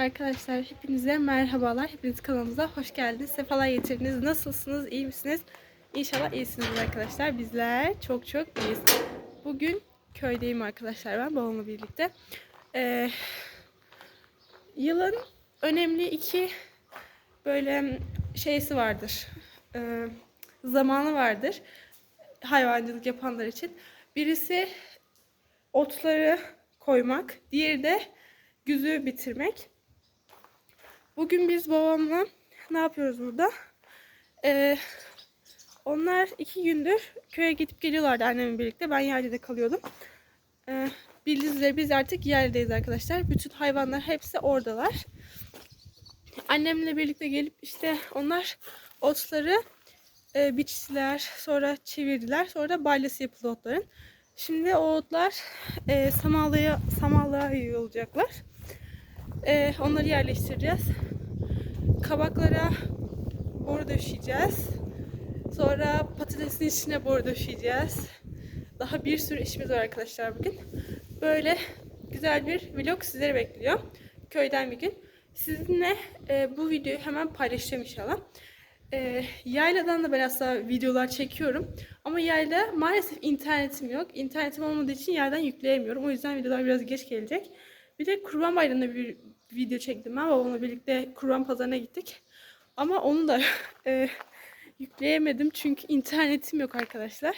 Arkadaşlar hepinize merhabalar. Hepiniz kanalımıza hoş geldiniz. Sefalar getirdiniz. Nasılsınız? İyi misiniz? İnşallah iyisiniz arkadaşlar. Bizler çok çok iyiyiz. Bugün köydeyim arkadaşlar ben babamla birlikte. Ee, yılın önemli iki böyle şeysi vardır. Ee, zamanı vardır. Hayvancılık yapanlar için. Birisi otları koymak, diğeri de güzü bitirmek. Bugün biz babamla ne yapıyoruz burada? Ee, onlar iki gündür köye gidip geliyorlardı annemle birlikte. Ben yaylada kalıyordum. Ee, bildiğiniz üzere biz artık yerdeyiz arkadaşlar. Bütün hayvanlar hepsi oradalar. Annemle birlikte gelip işte onlar otları e, biçtiler, sonra çevirdiler, sonra da balyası yapıldı otların. Şimdi o otlar e, samallığa, samallığa yığılacaklar. E, onları yerleştireceğiz. Kabaklara boru döşeyeceğiz. Sonra patatesin içine boru döşeyeceğiz. Daha bir sürü işimiz var arkadaşlar bugün. Böyle güzel bir vlog sizleri bekliyor. Köyden bir gün. Sizinle e, bu videoyu hemen paylaşacağım inşallah. E, yayladan da ben aslında videolar çekiyorum. Ama yayla maalesef internetim yok. İnternetim olmadığı için yerden yükleyemiyorum. O yüzden videolar biraz geç gelecek. Bir de Kurban Bayramı'nda bir video çektim ben. Babamla birlikte Kurban Pazarı'na gittik. Ama onu da e, yükleyemedim çünkü internetim yok arkadaşlar.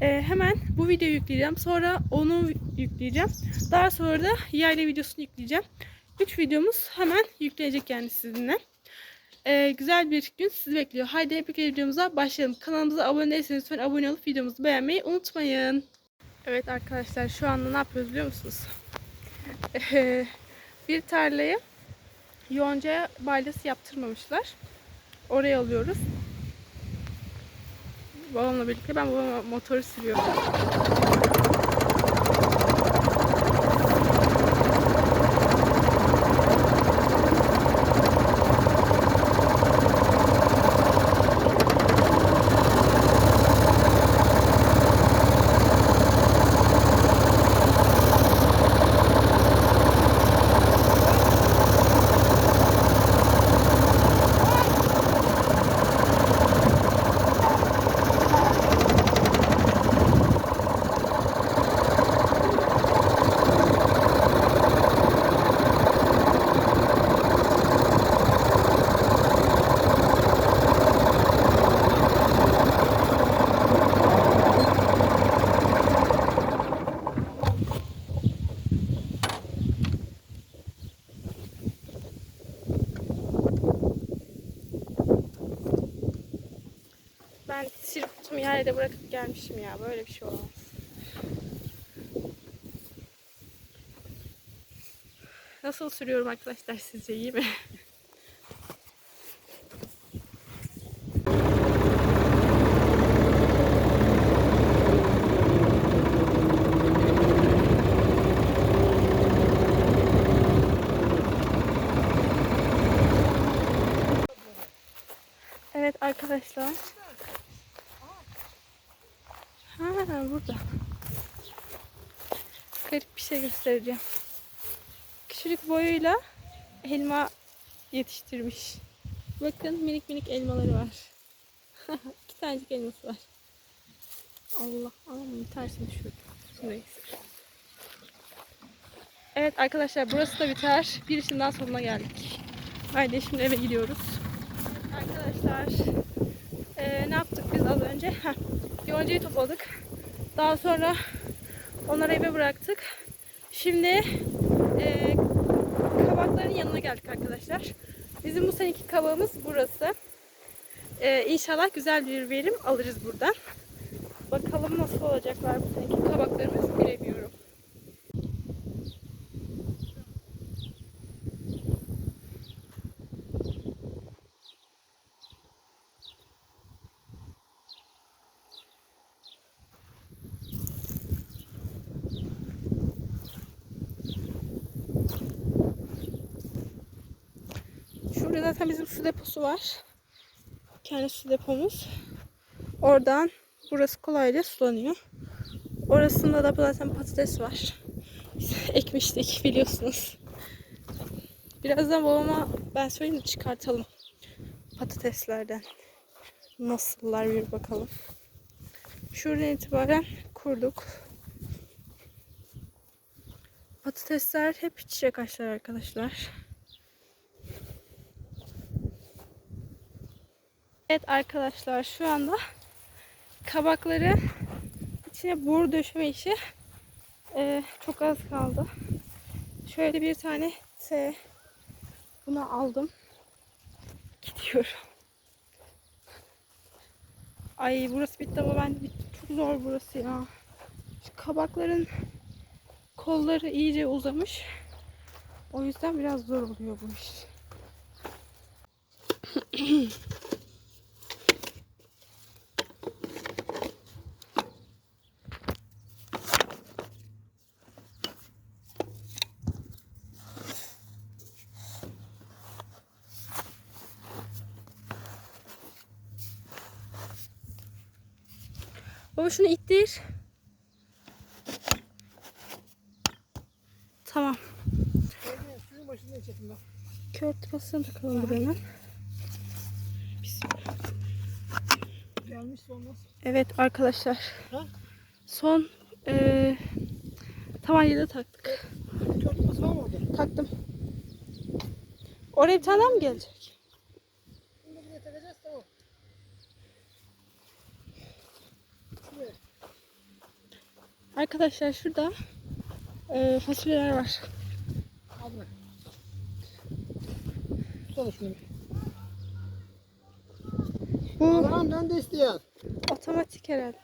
E, hemen bu videoyu yükleyeceğim. Sonra onu yükleyeceğim. Daha sonra da yayla videosunu yükleyeceğim. Üç videomuz hemen yükleyecek yani sizinle. E, güzel bir gün sizi bekliyor. Haydi hep birlikte videomuza başlayalım. Kanalımıza abone değilseniz lütfen abone olup videomuzu beğenmeyi unutmayın. Evet arkadaşlar şu anda ne yapıyoruz biliyor musunuz? E, bir tarlayı yoncaya balyası yaptırmamışlar. Oraya alıyoruz. Babamla birlikte ben babama motoru sürüyorum. Ben sirkutumu yerde bırakıp gelmişim ya. Böyle bir şey olamaz. Nasıl sürüyorum arkadaşlar sizce iyi mi? Evet arkadaşlar. Ha burada. Garip bir şey göstereceğim. Küçücük boyuyla elma yetiştirmiş. Bakın minik minik elmaları var. İki tanecik elması var. Allah aman bir tanesini. Neyse. Evet arkadaşlar burası da biter. Bir işin daha sonuna geldik. Haydi şimdi eve gidiyoruz. Arkadaşlar eee, ne yaptık biz az önce? Yoncayı topladık. Daha sonra onları eve bıraktık. Şimdi eee kabakların yanına geldik arkadaşlar. Bizim bu seneki kabağımız burası. Eee inşallah güzel bir verim alırız buradan. Bakalım nasıl olacaklar bu seneki kabaklarımız bilemiyorum. Şurada zaten bizim su deposu var. Kendi su depomuz. Oradan burası kolayca sulanıyor. Orasında da zaten patates var. Ekmiştik biliyorsunuz. Birazdan babama ben söyleyeyim çıkartalım. Patateslerden. Nasıllar bir bakalım. Şuradan itibaren kurduk. Patatesler hep çiçek açlar arkadaşlar. Evet arkadaşlar şu anda kabakları içine boru döşeme işi eee, çok az kaldı. Şöyle bir tane T bunu aldım. Gidiyorum. Ay burası bitti ama ben bittim. Çok zor burası ya. Şu kabakların kolları iyice uzamış. O yüzden biraz zor oluyor bu iş. Baba şunu ittir. Tamam. Suyun başından çekin bak. Kör tıpasına takalım. Bismillah. Gelmiş olmaz. Evet arkadaşlar. Ha? Son eee tabancayı da taktık. Körtmesi var mı orada? Taktım. Oraya bir tane daha mı gelecek? Bunu buraya takacağız tamam. Şuraya. Arkadaşlar şurada eee fasulyeler var. Bırak. Tutsana şunu. Bu Tamam ben de isteyen. otomatik herhalde.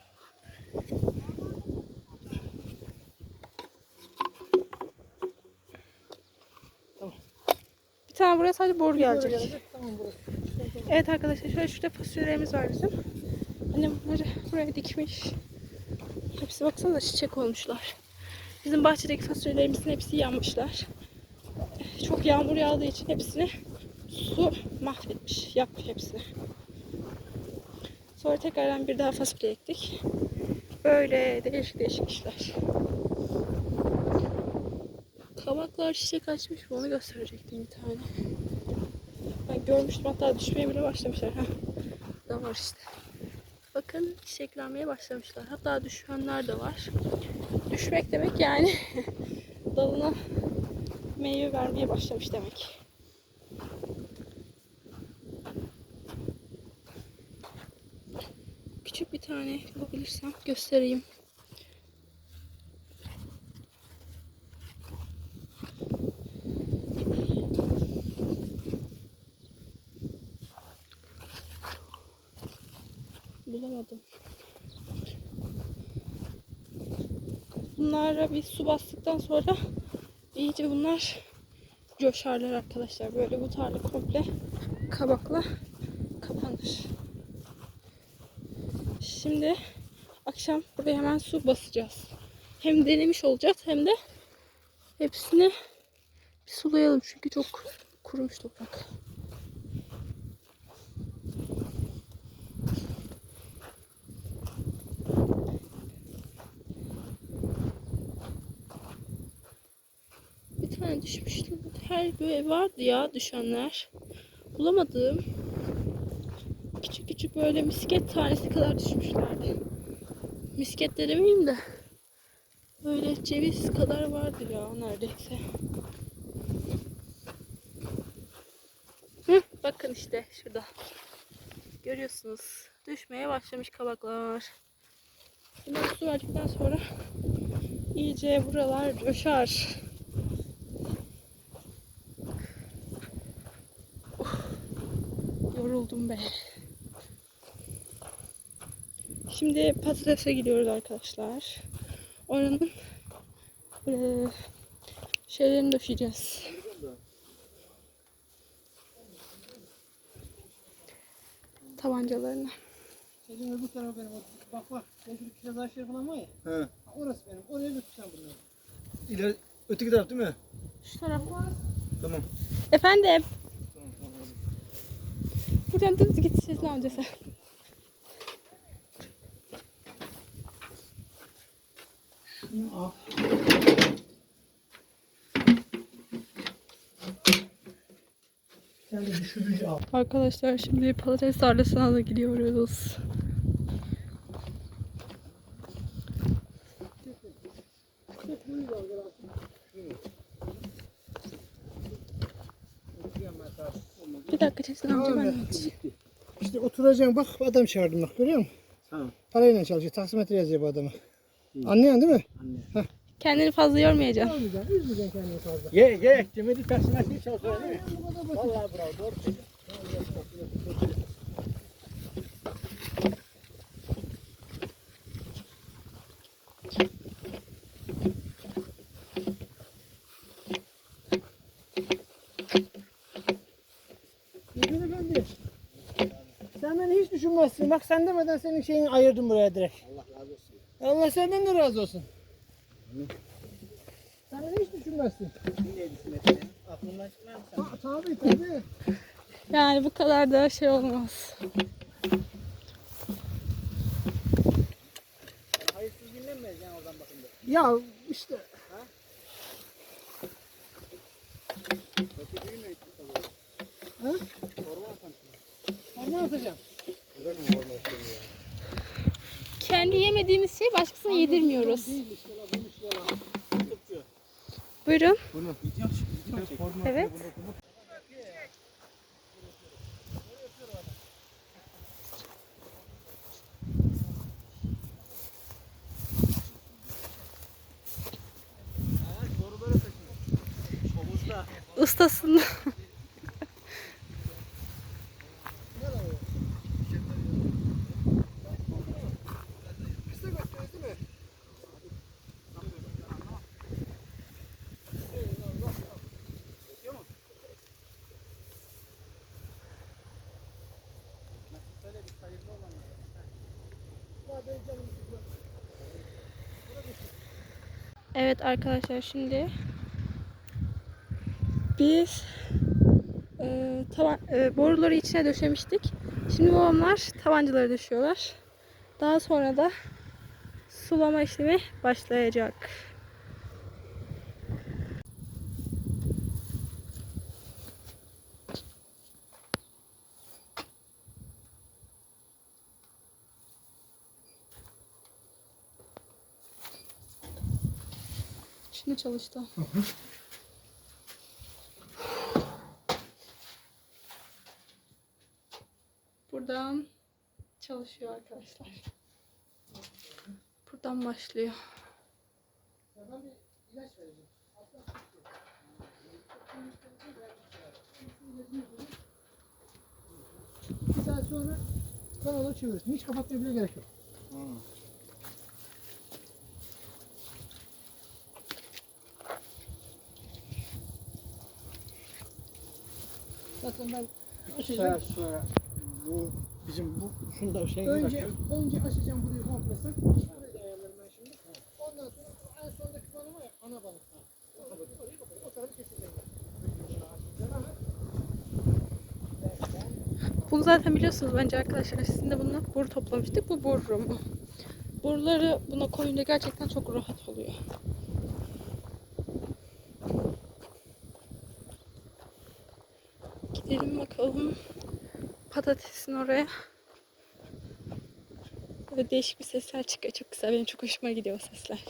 Tamam. Bir tane buraya sadece boru gelecek. gelecek. Tamam burası. Evet arkadaşlar şöyle şurada fasulyelerimiz var bizim. Annem bunları buraya dikmiş. Hepsi baksanıza çiçek olmuşlar. Bizim bahçedeki fasulyelerimizin hepsi yanmışlar. Çok yağmur yağdığı için hepsini su mahvetmiş. Yapmış hepsini. Sonra tekrardan bir daha fasulye ektik. Böyle değişik değişik işler. Kabaklar çiçek açmış mı onu gösterecektim bir tane. Ben görmüştüm hatta düşmeye bile başlamışlar. Heh. Da var işte. Bakın çiçeklenmeye başlamışlar. Hatta düşenler de var. Düşmek demek yani dalına meyve vermeye başlamış demek. Küçük bir tane bulabilirsem göstereyim. Bulamadım. Bunlara bir su bastıktan sonra iyice bunlar coşarlar arkadaşlar. Böyle bu tarla komple kabakla kapanır. Şimdi akşam buraya hemen su basacağız. Hem denemiş olacağız hem de hepsini bir sulayalım çünkü çok kurumuş toprak. Bir tane düşmüştü. Her böyle vardı ya düşenler. Bulamadım. Küçük küçük böyle misket tanesi kadar düşmüşlerdi. Misket de demeyeyim de. Böyle ceviz kadar vardı ya neredeyse. Hı, bakın işte şurada. Görüyorsunuz. Düşmeye başlamış kabaklar. Bunları su verdikten sonra iyice buralar coşar. Yoruldum be. Şimdi patatese gidiyoruz arkadaşlar. Oranın eee şeylerini döşeyeceğiz. Tabancalarını. Senin öbür tarafı benim. Bak bak. Ben şurada kiraz ağaçları falan var ya. He. Ha, Orası benim. Oraya götürsen bunları. İleri öteki taraf değil mi? Şu taraf. Tamam. Efendim. Buradan dümdüz gideceğiz ne amca sen. Şunu al. Arkadaşlar şimdi patates tarlasına da gidiyoruz. Bir dakika Çetin amca ben geçeyim. İşte oturacaksın bak adam çağırdım bak görüyor musun? Tamam. Parayla çalışıyor. Taksimetre yazıyor bu adama. Anlıyorsun değil mi? Kendini fazla yormayacaksın. Olmayacaksın. Üzmeyeceksin kendini fazla. Ye ye. Cemedi taksına şey çalışıyor değil mi? Vallahi bravo. Doğru düşünmezsin. Bak sen demeden senin şeyini ayırdım buraya direkt. Allah razı olsun. Allah senden de razı olsun. Sen beni hiç düşünmezsin. Ne düşünmedin? Aklından çıkmıyor mu sen? Ta tabii tabii. Yani bu kadar da şey olmaz. Hayırsız dinlenmeyeceksin oradan bakınca. Ya işte. Büyümüyor hiç kalıyor. Ha? Orman atacağım. Orman ya? Kendi yemediğimiz şeyi başkasına yedirmiyoruz. Buyurun. Evet. Ustasını. Evet arkadaşlar şimdi biz e, tavan, e, boruları içine döşemiştik. Şimdi babamlar tabancıları döşüyorlar. Daha sonra da sulama işlemi başlayacak. Şimdi çalıştı. Buradan çalışıyor arkadaşlar. Buradan başlıyor. Bir ilaç vereceğim. Bir saat sonra kanalı çevirirsin. Hiç kapatmaya bile gerek yok. Zaten Bir açacağım. saat sonra bu bizim bu şunu da şey Önce, önce açacağım burayı komple sen. Şurayı da ayarlarım ben şimdi. Ondan sonra en sondaki bana var ya ana balık. O tarafı keseceğim. Bunu zaten biliyorsunuz bence arkadaşlar. Sizinle bununla boru toplamıştık. Bu boru mu? Boruları buna koyunca gerçekten çok rahat oluyor. Bakalım patatesin oraya. Böyle değişik bir sesler çıkıyor. Çok güzel. Benim çok hoşuma gidiyor o sesler.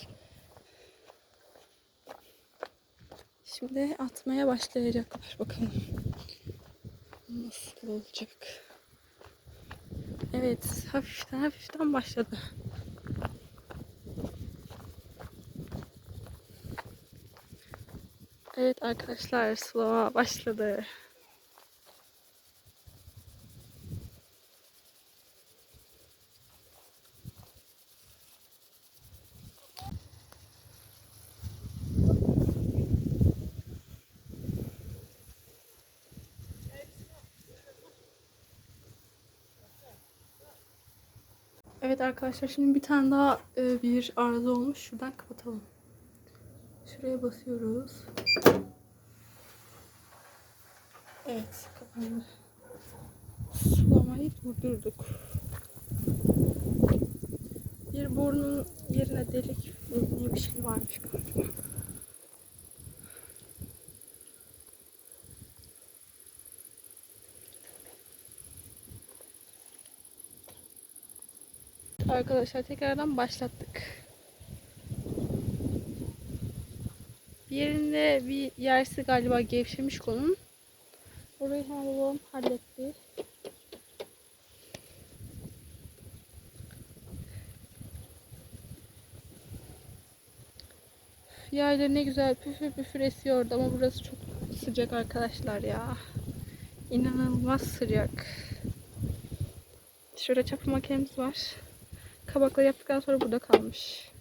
Şimdi atmaya başlayacaklar. Bakalım. Nasıl olacak? Evet, hafiften hafiften başladı. Evet arkadaşlar, sulama başladı. Evet arkadaşlar şimdi bir tane daha e, bir arıza olmuş. Şuradan kapatalım. Şuraya basıyoruz. Evet kapandı. Sulamayı durdurduk. Bir burnun yerine delik diye bir şey varmış galiba. Arkadaşlar tekrardan başlattık. Bir yerinde bir yersi galiba gevşemiş konun. Orayı hemen babam halletti. Yayları ne güzel püfür püfür esiyordu ama burası çok sıcak arkadaşlar ya. İnanılmaz sıcak. Şöyle çapı makinemiz var. Kabakla yaptıktan sonra burada kalmış.